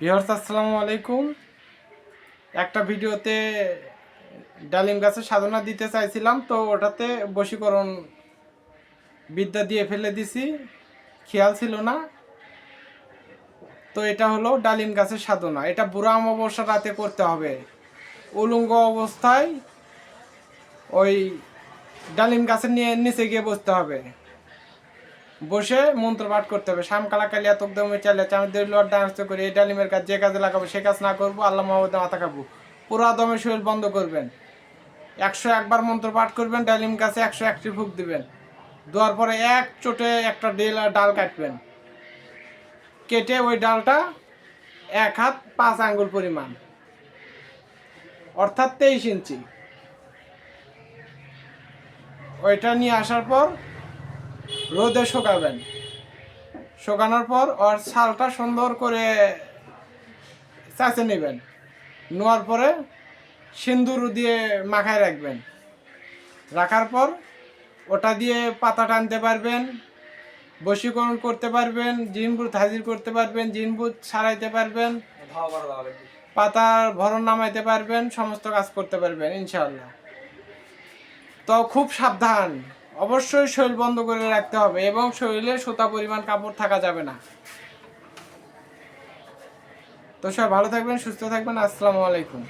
বিহার আসসালামু আলাইকুম। একটা ভিডিওতে ডালিম গাছের সাধনা দিতে চাইছিলাম, তো ওটাতে বশীকরণ বিদ্যা দিয়ে ফেলে দিছি, খেয়াল ছিল না। তো এটা হলো ডালিম গাছের সাধনা। এটা বুড়া অমাবস্যা রাতে করতে হবে। উলঙ্গ অবস্থায় ওই ডালিম গাছের নিয়ে নিচে গিয়ে বসতে হবে। বসে মন্ত্র পাঠ করতে হবে। শ্যাম কালা কালিয়া তোক দমে চালে চামে দিল ডান্স করে, এই ডালিমের কাজ যে কাজে লাগাবো সে কাজ না করব, আল্লাহ মোহাম্মদ মাথা খাব। পুরা দমে শরীর বন্ধ করবেন। একশো একবার মন্ত্র পাঠ করবেন, ডালিম গাছে একশো একটি ফুক দিবেন। দেওয়ার পরে এক চোটে একটা ডেল ডাল কাটবেন। কেটে ওই ডালটা এক হাত পাঁচ আঙ্গুল পরিমাণ। অর্থাৎ তেইশ ইঞ্চি। ওইটা নিয়ে আসার পর রোদে শুকাবেন। শুকানোর পর ওর ছালটা সুন্দর করে চাচে নেবেন। নেওয়ার পরে সিন্দুর দিয়ে মাখায় রাখবেন। রাখার পর ওটা দিয়ে পাতা টানতে পারবেন, বশীকরণ করতে পারবেন জিনবুত হাজির করতে পারবেন জিনবুত সারাইতে পারবেন, পাতার ভরণ নামাইতে পারবেন, সমস্ত কাজ করতে পারবেন ইনশাল্লাহ তো খুব সাবধান। অবশ্যই শরীর বন্ধ করে রাখতে হবে এবং শরীরে সুতা পরিমাণ কাপড় থাকা যাবে না। তো সবাই ভালো থাকবেন, সুস্থ থাকবেন, আসসালামু আলাইকুম।